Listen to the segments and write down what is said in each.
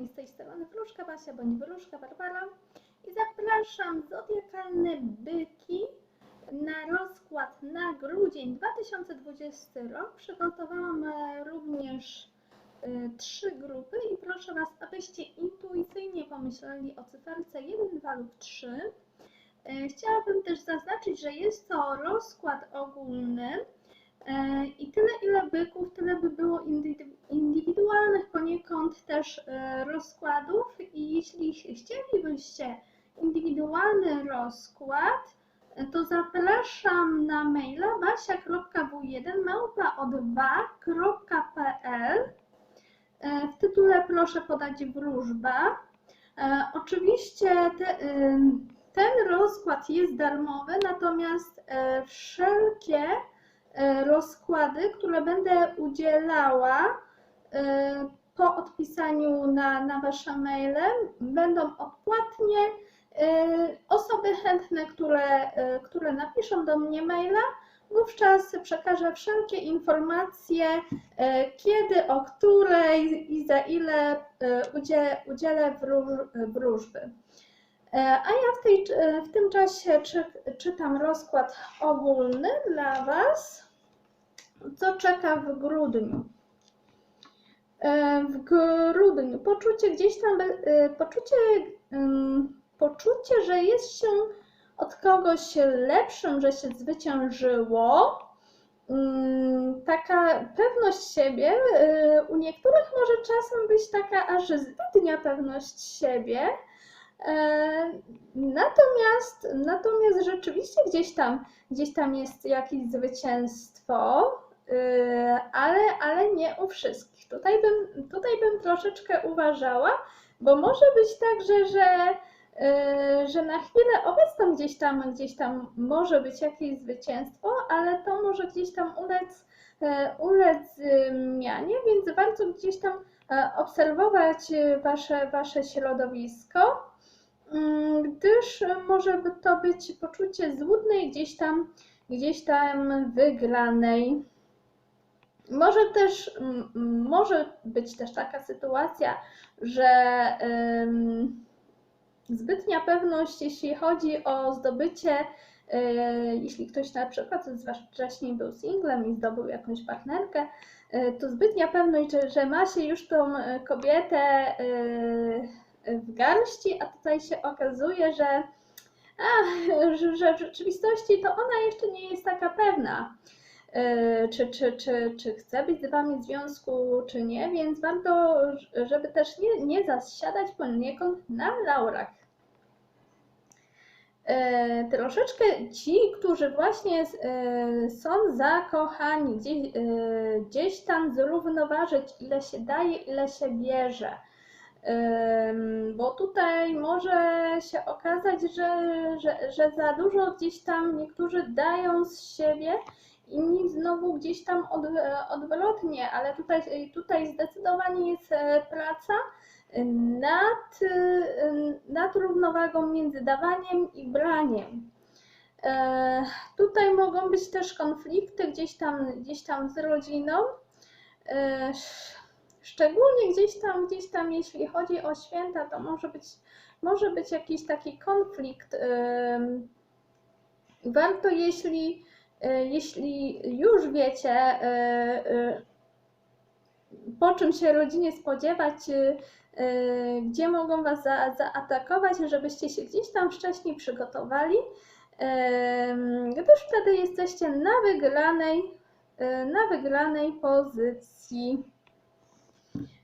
kochani, z tej strony Wróżka Basia bądź Wróżka Barbara i zapraszam zodiakalne byki na rozkład na grudzień 2020 rok. Przygotowałam e, również e, trzy grupy i proszę Was, abyście intuicyjnie pomyśleli o cyferce 1, 2 lub 3. E, Chciałabym też zaznaczyć, że jest to rozkład ogólny i tyle ile byków, tyle by było indy- indywidualnych poniekąd też e, rozkładów i jeśli chcielibyście indywidualny rozkład, e, to zapraszam na maila basia.w1 małpa2.pl E, W tytule proszę podać wróżba. E, Oczywiście te, ten rozkład jest darmowy, natomiast e, wszelkie e, rozkłady, które będę udzielała e, po odpisaniu na, na Wasze maile, będą odpłatnie. E, Osoby chętne, które, e, które napiszą do mnie maila, wówczas przekażę wszelkie informacje, e, kiedy, o której i za ile e, udzie- udzielę wróż- wróżby. E, A ja w, tej, e, w tym czasie czy, czytam rozkład ogólny dla Was, co czeka w grudniu. E, W grudniu poczucie gdzieś tam, poczucie, poczucie, że jest się od kogoś lepszym, że się zwyciężyło. Ym, Taka pewność siebie, u niektórych może czasem być taka aż zbytnia pewność siebie. E, Natomiast, natomiast rzeczywiście gdzieś tam, gdzieś tam jest jakieś zwycięstwo, y, ale, ale nie u wszystkich. Tutaj bym, tutaj bym troszeczkę uważała, bo może być tak, że, y, że na chwilę obecną gdzieś tam, gdzieś tam może być jakieś zwycięstwo, ale to może gdzieś tam ulec, e, ulec zmianie, więc warto gdzieś tam e, obserwować wasze, wasze środowisko gdyż może to być poczucie złudnej gdzieś tam, gdzieś tam wygranej. Może też, mm, mm, może być też taka sytuacja, że zbytnia pewność, jeśli chodzi o zdobycie, y, jeśli ktoś na przykład wcześniej był singlem i zdobył jakąś partnerkę, y, to zbytnia pewność, że, ma się już tą y, kobietę w garści, a tutaj się okazuje, że, a, że, w rzeczywistości to ona jeszcze nie jest taka pewna, e, czy, czy, czy, czy chce być z Wami w związku, czy nie, więc warto, żeby też nie, nie zasiadać poniekąd na laurach. E, Troszeczkę ci, którzy właśnie e, są zakochani, gdzieś, gdzieś tam zrównoważyć, ile się daje, ile się bierze. Bo tutaj może się okazać, że, że, że za dużo gdzieś tam niektórzy dają z siebie, inni znowu gdzieś tam od, odwrotnie, ale tutaj, tutaj zdecydowanie jest e, praca nad, nad równowagą między dawaniem i braniem. E, Tutaj mogą być też konflikty gdzieś tam, gdzieś tam z rodziną. Szczególnie gdzieś tam, gdzieś tam, jeśli chodzi o święta, to może być, może być jakiś taki konflikt. Warto, jeśli, y, jeśli już wiecie, y, y, po czym się rodzinie spodziewać, gdzie mogą Was za, zaatakować, żebyście się gdzieś tam wcześniej przygotowali, gdyż wtedy jesteście na wygranej, na wygranej pozycji.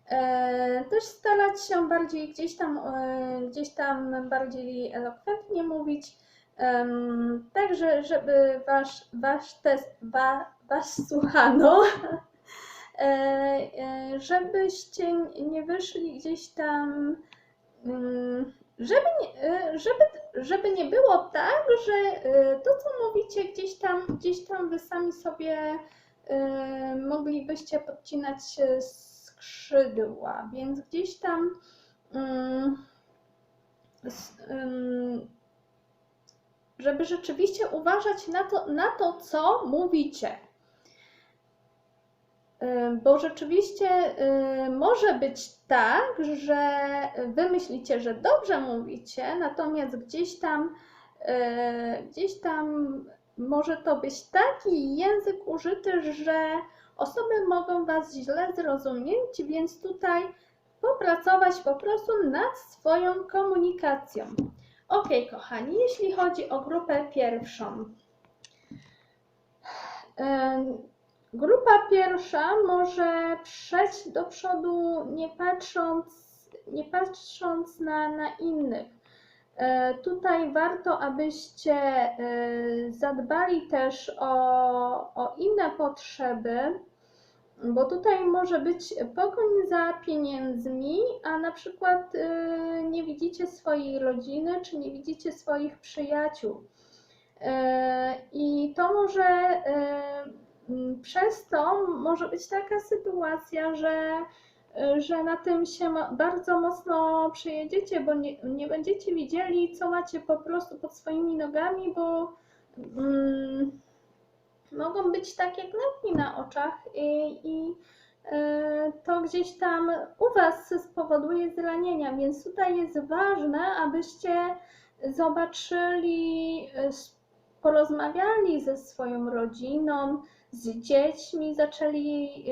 E, Też starać się bardziej gdzieś tam, e, gdzieś tam bardziej elokwentnie mówić, em, tak że, żeby wasz, wasz test, wa, was słuchano, E, żebyście nie wyszli gdzieś tam, mm, żeby żeby, żeby nie było tak, że to co mówicie gdzieś tam, gdzieś tam wy sami sobie moglibyście podcinać e, skrzydła, więc gdzieś tam mm, ym, żeby rzeczywiście uważać na to, na to, co mówicie. Y, Bo rzeczywiście y, może być tak, że wy myślicie, że dobrze mówicie, natomiast gdzieś tam, y, gdzieś tam może to być taki język użyty, że osoby mogą was źle zrozumieć, więc tutaj popracować po prostu nad swoją komunikacją. Ok, kochani, jeśli chodzi o grupę pierwszą. Grupa pierwsza może przejść do przodu nie patrząc, nie patrząc na, na innych. E, Tutaj warto, abyście e, zadbali też o, o inne potrzeby, bo tutaj może być pogoń za pieniędzmi, a na przykład e, nie widzicie swojej rodziny, czy nie widzicie swoich przyjaciół. I to może Przez to może być taka sytuacja, że, że na tym się bardzo mocno przejedziecie, bo nie, nie będziecie widzieli, co macie po prostu pod swoimi nogami, bo mm, mogą być takie knopki na oczach i, i e, to gdzieś tam u Was spowoduje zranienia, więc tutaj jest ważne, abyście zobaczyli, e, porozmawiali ze swoją rodziną, z dziećmi, zaczęli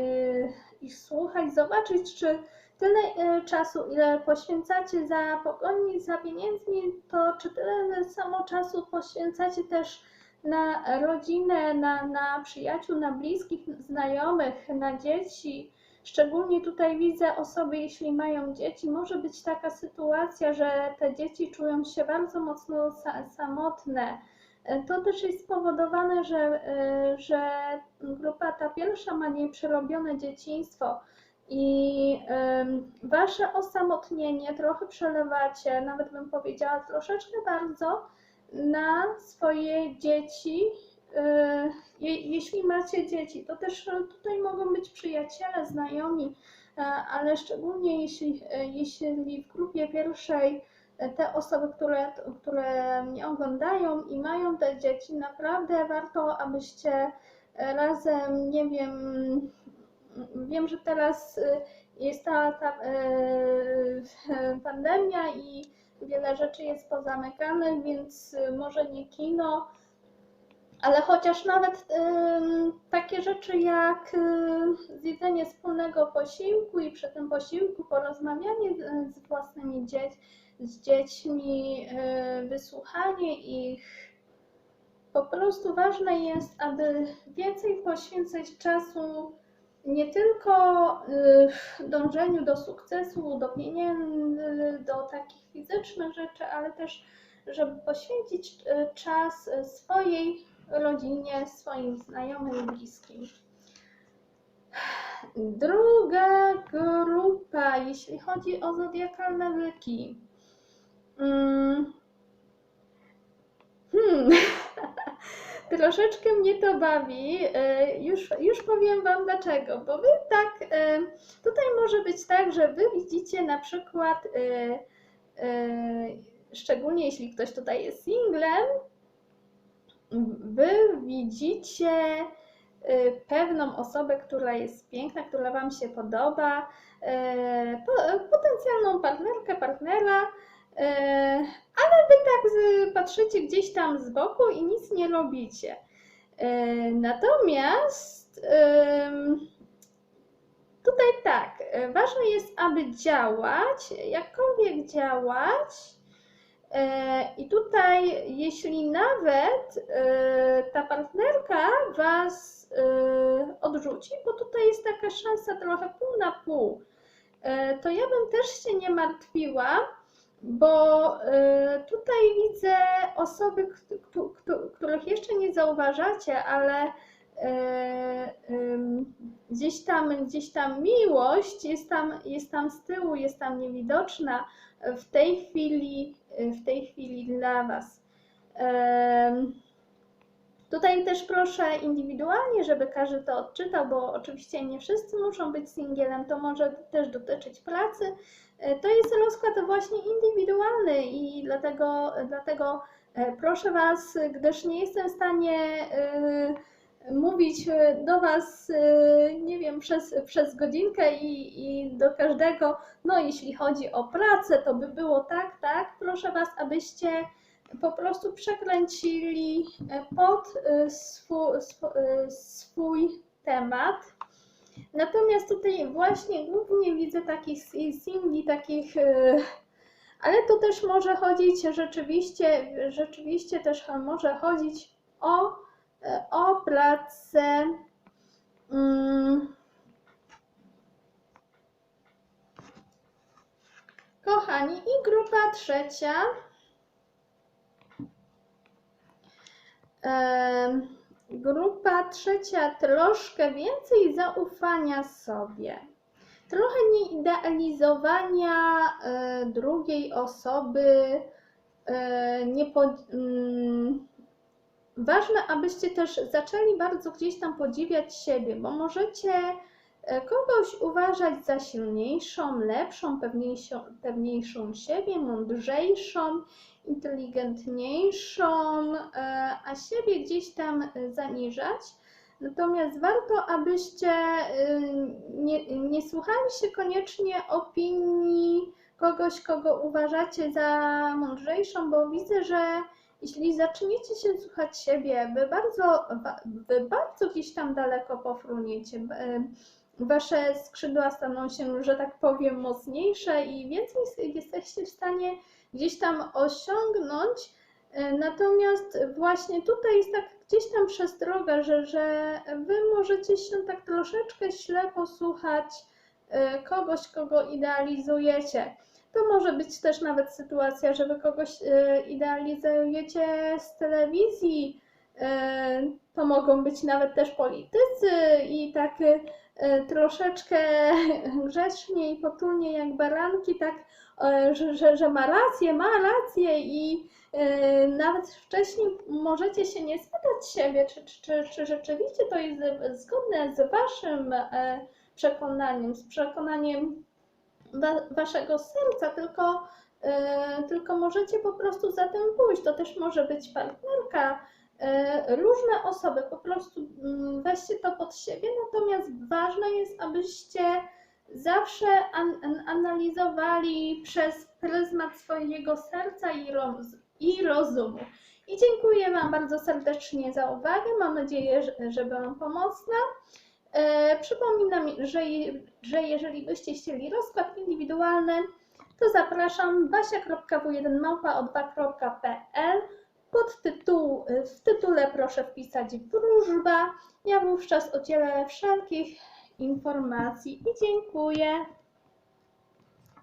ich słuchać, zobaczyć, czy tyle y, czasu, ile poświęcacie za pogoni, za pieniędzmi, to czy tyle samo czasu poświęcacie też na rodzinę, na, na przyjaciół, na bliskich, znajomych, na dzieci. Szczególnie tutaj widzę osoby, jeśli mają dzieci, może być taka sytuacja, że te dzieci czują się bardzo mocno sa- samotne. E, To też jest spowodowane, że, e, że grupa ta pierwsza ma nieprzerobione dzieciństwo i wasze osamotnienie trochę przelewacie, nawet bym powiedziała troszeczkę bardzo, na swoje dzieci. e, Je, jeśli macie dzieci, to też tutaj mogą być przyjaciele, znajomi, ale szczególnie jeśli, jeśli w grupie pierwszej te osoby, które, które mnie oglądają i mają te dzieci, naprawdę warto, abyście razem, nie wiem, wiem, że teraz y, jest ta, ta e, pandemia i wiele rzeczy jest pozamykanych, więc może nie kino, ale chociaż nawet takie rzeczy jak zjedzenie wspólnego posiłku i przy tym posiłku porozmawianie z własnymi dziećmi, z dziećmi, y, wysłuchanie ich. Po prostu ważne jest, aby więcej poświęcać czasu nie tylko y, dążeniu do sukcesu, do pieniędzy, do takich fizycznych rzeczy, ale też, żeby poświęcić y, czas swojej rodzinie, swoim znajomym bliskim. Druga grupa, jeśli chodzi o zodiakalne byki. Mm. Hmm. Troszeczkę mnie to bawi. y, Już, już powiem Wam dlaczego. Bo Wy tak, y, tutaj może być tak, że Wy widzicie na przykład, y, szczególnie jeśli ktoś tutaj jest singlem, Wy widzicie pewną osobę, która jest piękna, która Wam się podoba, po- potencjalną partnerkę, partnera, ale Wy tak patrzycie gdzieś tam z boku i nic nie robicie. Y, Natomiast tutaj tak, y, ważne jest, aby działać, jakkolwiek działać, E, I tutaj, jeśli nawet e, ta partnerka Was e, odrzuci, bo tutaj jest taka szansa trochę pół na pół, e, to ja bym też się nie martwiła, bo e, tutaj widzę osoby, kt- kt- kt- których jeszcze nie zauważacie, ale ym, gdzieś tam, gdzieś tam miłość jest tam, jest tam z tyłu, jest tam niewidoczna w tej chwili, w tej chwili dla Was. Tutaj też proszę indywidualnie, żeby każdy to odczytał, bo oczywiście nie wszyscy muszą być singielem, to może też dotyczyć pracy. E, To jest rozkład właśnie indywidualny i dlatego, dlatego e, proszę Was, gdyż nie jestem w stanie e, mówić do Was, nie wiem, przez, przez godzinkę i, i do każdego, no jeśli chodzi o pracę, to by było tak, tak. Proszę Was, abyście po prostu przekręcili e, pod e, swój, e, swój temat. Natomiast tutaj właśnie głównie widzę takich si- singli, takich, ale tu też może chodzić rzeczywiście, rzeczywiście też może chodzić o, o pracę. mm, Kochani, i grupa trzecia. Grupa trzecia troszkę więcej zaufania sobie, trochę nieidealizowania e, drugiej osoby. e, Nie mm, ważne, abyście też zaczęli bardzo gdzieś tam podziwiać siebie, bo możecie kogoś uważać za silniejszą, lepszą, pewniejszą, pewniejszą siebie, mądrzejszą, inteligentniejszą, e, a siebie gdzieś tam e, zaniżać. Natomiast warto, abyście e, nie, nie słuchali się koniecznie opinii kogoś, kogo uważacie za mądrzejszą, bo widzę, że jeśli zaczniecie się słuchać siebie, wy bardzo, wy bardzo gdzieś tam daleko pofruniecie. Wasze skrzydła staną się, że tak powiem, mocniejsze i więcej jesteście w stanie gdzieś tam osiągnąć. E, Natomiast właśnie tutaj jest tak gdzieś tam przestroga, że, że wy możecie się tak troszeczkę ślepo słuchać e, kogoś, kogo idealizujecie. To może być też nawet sytuacja, że wy kogoś e, idealizujecie z telewizji. E, To mogą być nawet też politycy i tak e, troszeczkę grzecznie i potulnie jak baranki, tak że, że, że ma rację, ma rację i e, nawet wcześniej możecie się nie spytać siebie, czy, czy, czy, czy rzeczywiście to jest zgodne z waszym przekonaniem, z przekonaniem wa, waszego serca, tylko, tylko możecie po prostu za tym pójść. To też może być partnerka, różne osoby, po prostu mm, weźcie to pod siebie, natomiast ważne jest, abyście zawsze an, an, analizowali przez pryzmat swojego serca i, roz, i rozumu. I dziękuję Wam bardzo serdecznie za uwagę. Mam nadzieję, że, byłam pomocna. E, przypominam, że, że jeżeli byście chcieli rozkład indywidualny, to zapraszam basia.w1małpa2.pl pod tytuł, w tytule proszę wpisać wróżba. Ja wówczas udzielę wszelkich informacji i dziękuję.